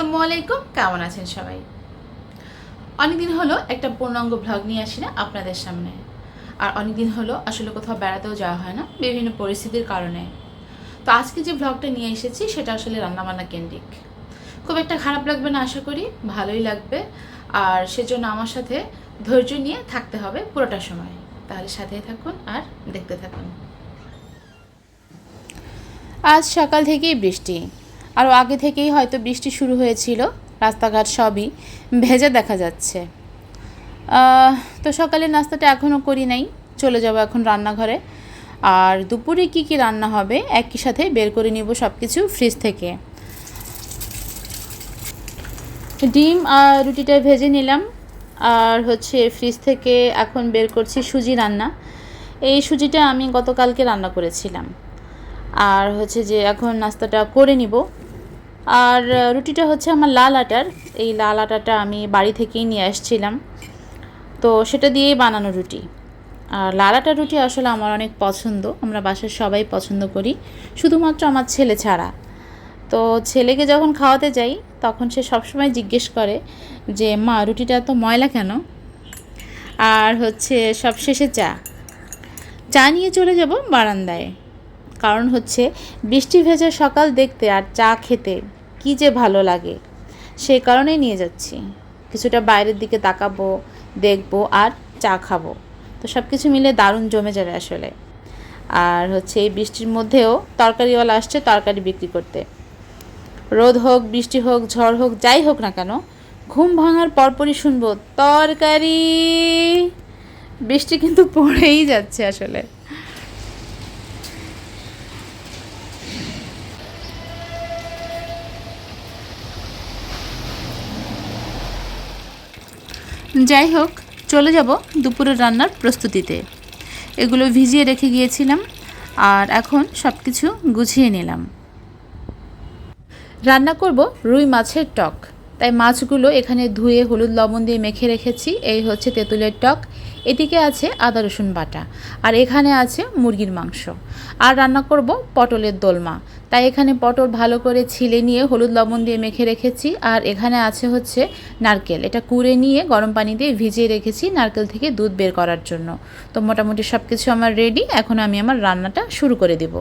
আসসালামু আলাইকুম, কেমন আছেন সবাই? অনেকদিন হলো একটা পূর্ণাঙ্গ ভ্লগ নিয়ে আসি না আপনাদের সামনে। আর অনেকদিন হলো আসলে কোথাও বেড়াতেও যাওয়া হয় না, বিভিন্ন পরিস্থিতির কারণে। তো আজকে যে ভ্লগটা নিয়ে এসেছি, সেটা আসলে রান্নাবান্না কেন্দ্রিক। খুব একটা খারাপ লাগবে না আশা করি, ভালোই লাগবে। আর সেজন্য আমার সাথে ধৈর্য নিয়ে থাকতে হবে পুরোটা সময়। তাহলে সাথেই থাকুন আর দেখতে থাকুন। আজ সকাল থেকেই বৃষ্টি। আরও আগে থেকেই হয়তো বৃষ্টি শুরু হয়েছিল, রাস্তাঘাট সবই ভেজা দেখা যাচ্ছে। তো সকালের নাস্তাটা এখনও করি নাই, চলে যাব এখন রান্নাঘরে। আর দুপুরে কি কি রান্না হবে, একই সাথে বের করে নিব সব কিছু ফ্রিজ থেকে। ডিম আর রুটিটা ভেজে নিলাম। আর হচ্ছে ফ্রিজ থেকে এখন বের করছি সুজি রান্না। এই সুজিটা আমি গতকালকে রান্না করেছিলাম। আর হচ্ছে যে এখন নাস্তাটা করে নিব। আর রুটিটা হচ্ছে আমার লাল আটার। এই লাল আটাটা আমি বাড়ি থেকেই নিয়ে আসছিলাম। তো সেটা দিয়েই বানানো রুটি। আর লাল আটার রুটি আসলে আমার অনেক পছন্দ। আমরা বাসার সবাই পছন্দ করি। শুধুমাত্র আমার ছেলে ছাড়া। তো ছেলেকে যখন খাওয়াতে যাই, তখন সে সবসময় জিজ্ঞেস করে যে, মা, রুটিটা এত ময়লা কেন? আর হচ্ছে সবশেষে চা। চা নিয়ে চলে যাব বারান্দায়। কারণ হচ্ছে বৃষ্টি ভেজা সকাল দেখতে আর চা খেতে কী যে ভালো লাগে। সেই কারণেই নিয়ে যাচ্ছি। কিছুটা বাইরের দিকে তাকাবো, দেখব আর চা খাব। তো সব কিছু মিলে দারুণ জমে যাবে আসলে। আর হচ্ছে এই বৃষ্টির মধ্যেও তরকারিওয়ালা আসছে তরকারি বিক্রি করতে। রোদ হোক, বৃষ্টি হোক, ঝড় হোক, যাই হোক না কেন, ঘুম ভাঙার পরপরই শুনব তরকারি। বৃষ্টি কিন্তু পড়েই যাচ্ছে আসলে। যাই হোক চলে যাব দুপুরের রান্নার প্রস্তুতিতে। এগুলো ভিজিয়ে রেখে গিয়েছিলাম আর এখন সব কিছু গুছিয়ে নিলাম। রান্না করব রুই মাছের টক। তাই মাছগুলো এখানে ধুয়ে হলুদ লবণ দিয়ে মেখে রেখেছি। এই হচ্ছে তেঁতুলের টক। এদিকে আছে আদা, রসুন বাটা। আর এখানে আছে মুরগির মাংস। আর রান্না করব পটলের দোলমা। তাই এখানে পটল ভালো করে ছিলে নিয়ে হলুদ লবণ দিয়ে মেখে রেখেছি। আর এখানে আছে হচ্ছে নারকেল। এটা কুড়ে নিয়ে গরম পানি দিয়ে ভিজিয়ে রেখেছি নারকেল থেকে দুধ বের করার জন্য। তো মোটামুটি সব কিছু আমার রেডি এখন আমি আমার রান্নাটা শুরু করে দেব।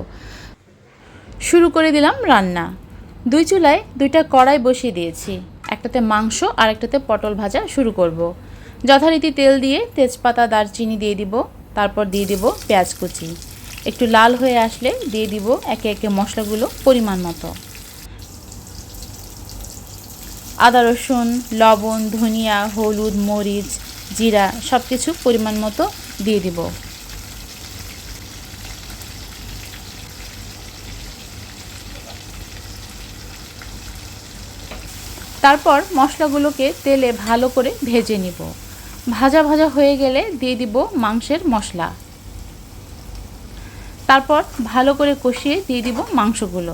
শুরু করে দিলাম রান্না। দুই চুলায় দুইটা কড়াই বসিয়ে দিয়েছি। একটাতে মাংস আর একটাতে পটল ভাজা শুরু করব। যথারীতি তেল দিয়ে তেজপাতা, দারচিনি দিয়ে দিব। তারপর দিয়ে দিব পেঁয়াজ কুচি। একটু লাল হয়ে আসলে দিয়ে দিব একে একে মশলাগুলো পরিমাণ মতো। আদা, রসুন, লবণ, ধনিয়া, হলুদ, মরিচ, জিরা সব কিছু পরিমাণ মতো দিয়ে দিব। তারপর মশলাগুলোকে তেলে ভালো করে ভেজে নিব। ভাজা ভাজা হয়ে গেলে দিয়ে দিব মাংসের মশলা। তারপর ভালো করে কষিয়ে দিয়ে দিব মাংসগুলো।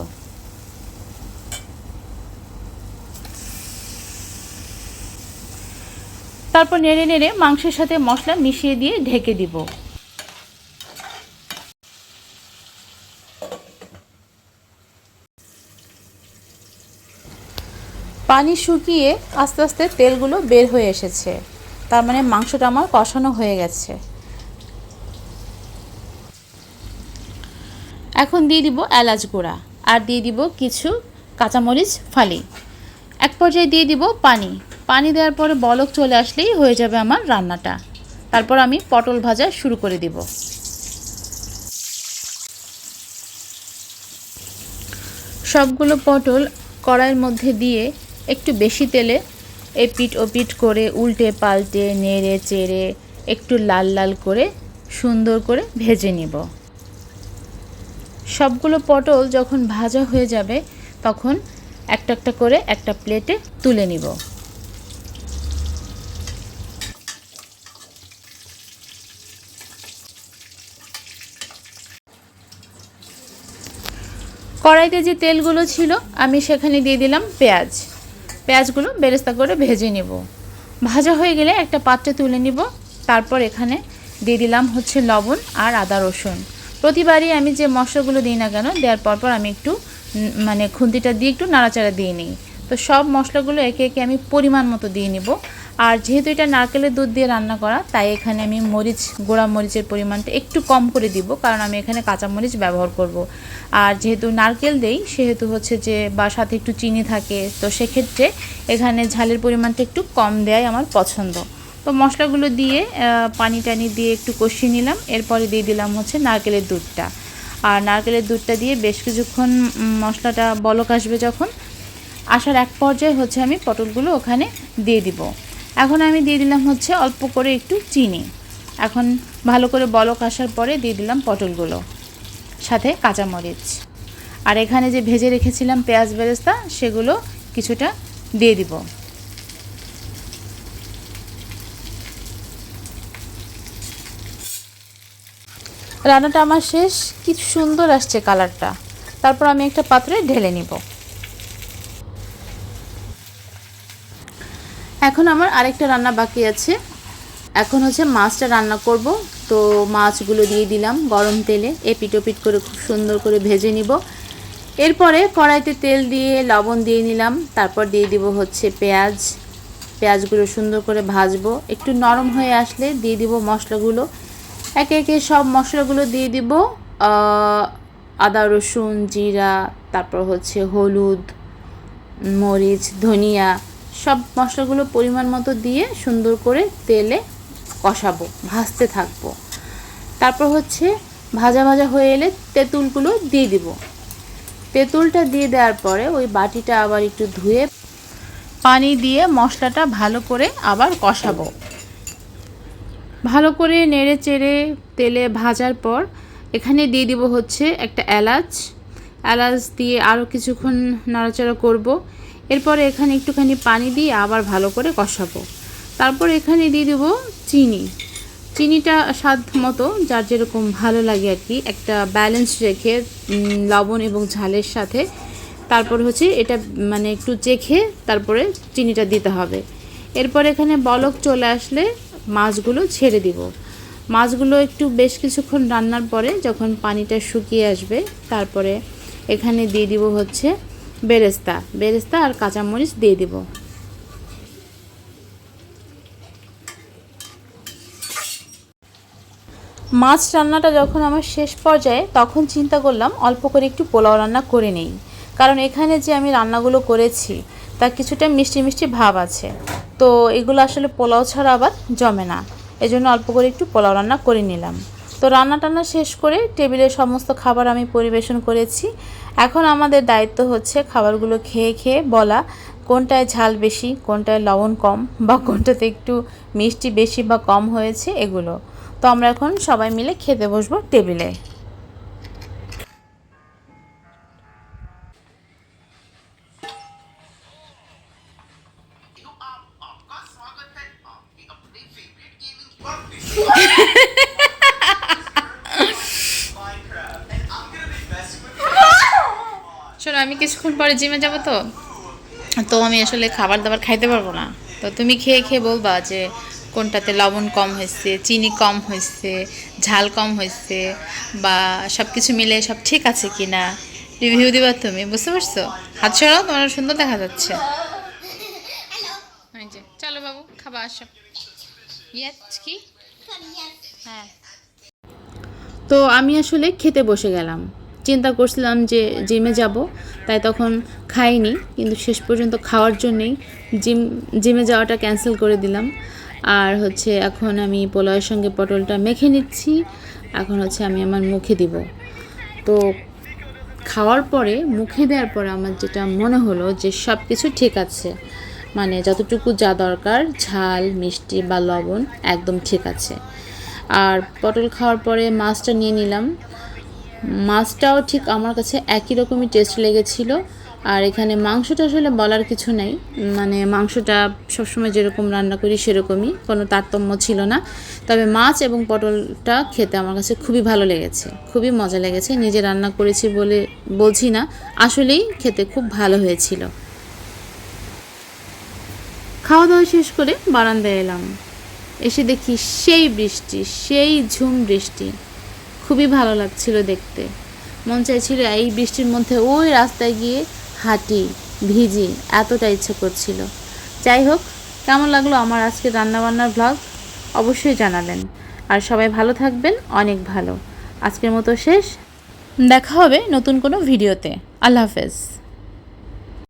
তারপর নেড়ে নেড়ে মাংসের সাথে মশলা মিশিয়ে দিয়ে ঢেকে দিব। পানি শুকিয়ে আস্তে আস্তে তেলগুলো বের হয়ে এসেছে। তার মানে মাংসটা আমার কষানো হয়ে গেছে। এখন দিয়ে দিব এলাচ গুঁড়া আর দিয়ে দিব কিছু কাঁচামরিচ ফালি। এক পর্যায়ে দিয়ে দিব পানি। পানি দেওয়ার পরে বলক চলে আসলেই হয়ে যাবে আমার রান্নাটা। তারপর আমি পটল ভাজা শুরু করে দিব। সবগুলো পটল কড়াইয়ের মধ্যে দিয়ে একটু বেশি তেলে এপিট ওপিট করে উল্টে পাল্টে নেড়ে চেড়ে একটু লাল লাল করে সুন্দর করে ভেজে নিব। সবগুলো পটল যখন ভাজা হয়ে যাবে, তখন একটা একটা করে একটা প্লেটে তুলে নিব। কড়াইতে যে তেলগুলো ছিল, আমি সেখানে দিয়ে দিলাম পেঁয়াজ। পেঁয়াজগুলো বেরেস্তা করে ভেজে নেব। ভাজা হয়ে গেলে একটা পাত্রে তুলে নিব। তারপর এখানে দিয়ে দিলাম হচ্ছে লবণ আর আদা রসুন। প্রতিবারই আমি যে মশলাগুলো দিই না কেন, দেওয়ার পর পর আমি একটু মানে খুন্তিটা দিয়ে একটু নাড়াচাড়া দিয়ে নিই। তো সব মশলাগুলো একে একে আমি পরিমাণ মতো দিয়ে নিব। আর যেহেতু এটা নারকেলের দুধ দিয়ে রান্না করা, তাই এখানে আমি মরিচ, গোড়া মরিচের পরিমাণটা একটু কম করে দিব, কারণ আমি এখানে কাঁচা মরিচ ব্যবহার করব। আর যেহেতু নারকেল দেই, সেহেতু হচ্ছে যে বা সাথে একটু চিনি থাকে, তো সেক্ষেত্রে এখানে ঝালের পরিমাণটা একটু কম দেওয়াই আমার পছন্দ। তো মশলাগুলো দিয়ে পানি টানি দিয়ে একটু কষিয়ে নিলাম। এরপরে দিয়ে দিলাম হচ্ছে নারকেলের দুধটা। আর নারকেলের দুধটা দিয়ে বেশ কিছুক্ষণ মশলাটা বলক আসবে যখন। আসার এক পর্যায়ে হচ্ছে আমি পটলগুলো ওখানে দিয়ে দিব। এখন আমি দিয়ে দিলাম হচ্ছে অল্প করে একটু চিনি। এখন ভালো করে বলক আসার পরে দিয়ে দিলাম পটলগুলো, সাথে কাঁচামরিচ। আর এখানে যে ভেজে রেখেছিলাম পেঁয়াজ বেরেস্তা, সেগুলো কিছুটা দিয়ে দিব। রান্নাটা আমার শেষ। কি সুন্দর আসছে কালারটা। তারপর আমি একটা পাত্রে ঢেলে নিব। এখন আমার আরেকটা রান্না বাকি আছে। এখন হচ্ছে মাছটা রান্না করব। তো মাছগুলো দিয়ে দিলাম গরম তেলে। এপিটোপিট করে খুব সুন্দর করে ভেজে নিব। এরপরে কড়াইতে তেল দিয়ে লবণ দিয়ে নিলাম। তারপর দিয়ে দিব হচ্ছে পেঁয়াজ। পেঁয়াজগুলো সুন্দর করে ভাজবো। একটু নরম হয়ে আসলে দিয়ে দিব মশলাগুলো। একে একে সব মশলাগুলো দিয়ে দিব আদা, রসুন, জিরা, তারপর হচ্ছে হলুদ, মরিচ, ধনিয়া, সব মশলাগুলো পরিমাণ মতো দিয়ে সুন্দর করে তেলে কষাবো, ভাজতে থাকব। তারপর হচ্ছে ভাজা ভাজা হয়ে এলে তেঁতুলগুলো দিয়ে দিব। তেঁতুলটা দিয়ে দেওয়ার পরে ওই বাটিটা আবার একটু ধুয়ে পানি দিয়ে মশলাটা ভালো করে আবার কষাবো। ভালো করে নেড়ে চেড়ে তেলে ভাজার পর এখানে দিয়ে দিব হচ্ছে একটা এলাচ। এলাচ দিয়ে আরও কিছুক্ষণ নাড়াচাড়া করব। এরপরে এখানে একটুখানি পানি দিয়ে আবার ভালো করে কষাবো। তারপর এখানে দিয়ে দেবো চিনি। চিনিটা স্বাদ মতো, যার যেরকম ভালো লাগে আর কি। একটা ব্যালেন্স রেখে লবণ এবং ঝালের সাথে। তারপর হচ্ছে এটা মানে একটু চেখে তারপরে চিনিটা দিতে হবে। এরপর এখানে বলক চলে আসলে মাছগুলো ছেড়ে দিব। মাছগুলো একটু বেশ কিছুক্ষণ রান্নার পরে যখন পানিটা শুকিয়ে আসবে, তারপরে এখানে দিয়ে দিব হচ্ছে বেরেস্তা। বেরেস্তা আর কাঁচামরিচ দিয়ে দিব। মাছ রান্নাটা যখন আমার শেষ পর্যায়ে, তখন চিন্তা করলাম অল্প করে একটু পোলাও রান্না করে নেই। কারণ এখানে যে আমি রান্নাগুলো করেছি তা কিছুটা মিষ্টি মিষ্টি ভাব আছে। তো এগুলো আসলে পোলাও ছাড়া আবার জমে না। এজন্য অল্প করে একটু পোলাও রান্না করে নিলাম। তো রান্না টান্না শেষ করে টেবিলের সমস্ত খাবার আমি পরিবেশন করেছি। এখন আমাদের দায়িত্ব হচ্ছে খাবারগুলো খেয়ে খেয়ে বলা, কোনটায় ঝাল বেশি, কোনটায় লবণ কম বা কোনটাতে একটু মিষ্টি বেশি বা কম হয়েছে এগুলো। তো আমরা এখন সবাই মিলে খেতে বসবো টেবিলে। শোনো, আমি কিছুক্ষণ পরে জিমে যাব তো? তো আমি আসলে খাবার দাবার খাইতে পারব না। তো তুমি খেয়ে খেয়ে বলবা যে কোনটাতে লবণ কম হয়েছে, চিনি কম হয়েছে, ঝাল কম হয়েছে, বা সব কিছু মিলে সব ঠিক আছে কি না রিভিউ দিবা তুমি, বুঝতে পারছ? হাত সরাও, তোমার সুন্দর দেখা যাচ্ছে এই যে, চলো বাবু খাবা হ্যাঁ। তো আমি আসলে খেতে বসে গেলাম। চিন্তা করছিলাম যে জিমে যাব, তাই তখন খাইনি, কিন্তু শেষ পর্যন্ত খাওয়ার জন্যেই জিম, জিমে যাওয়াটা ক্যান্সেল করে দিলাম। আর হচ্ছে এখন আমি পোলাওয়ের সঙ্গে পটলটা মেখে নিচ্ছি, এখন হচ্ছে আমি আমার মুখে দিব। তো খাওয়ার পরে, মুখে দেওয়ার পরে আমার যেটা মনে হলো যে সব কিছু ঠিক আছে। মানে যতটুকু যা দরকার, ঝাল, মিষ্টি বা লবণ একদম ঠিক আছে। আর পটল খাওয়ার পরে মাছটা নিয়ে নিলাম। মাছটাও ঠিক আমার কাছে একই রকমই টেস্ট লেগেছিল। আর এখানে মাংসটা আসলে বলার কিছু নেই। মানে মাংসটা সবসময় যেরকম রান্না করি সেরকমই, কোনো তারতম্য ছিল না। তবে মাছ এবং পটলটা খেতে আমার কাছে খুবই ভালো লেগেছে, খুবই মজা লেগেছে। নিজে রান্না করেছি বলে বলছি না, আসলেই খেতে খুব ভালো হয়েছিল। খাওয়া দাওয়া শেষ করে বারান্দায় এলাম। এসে দেখি সেই বৃষ্টি, সেই ঝুম বৃষ্টি। খুবই ভালো লাগছিল দেখতে। মন চাইছিল এই বৃষ্টির মধ্যে ওই রাস্তায় গিয়ে হাঁটি, ভিজি, এতটা ইচ্ছে করছিল। যাই হোক, কেমন লাগল আমার আজকে রান্নাবান্নার ব্লগ অবশ্যই জানাবেন। আর সবাই ভালো থাকবেন, অনেক ভালো। আজকের মতো শেষ। দেখা হবে নতুন কোনো ভিডিওতে। আল্লাহ হাফেজ।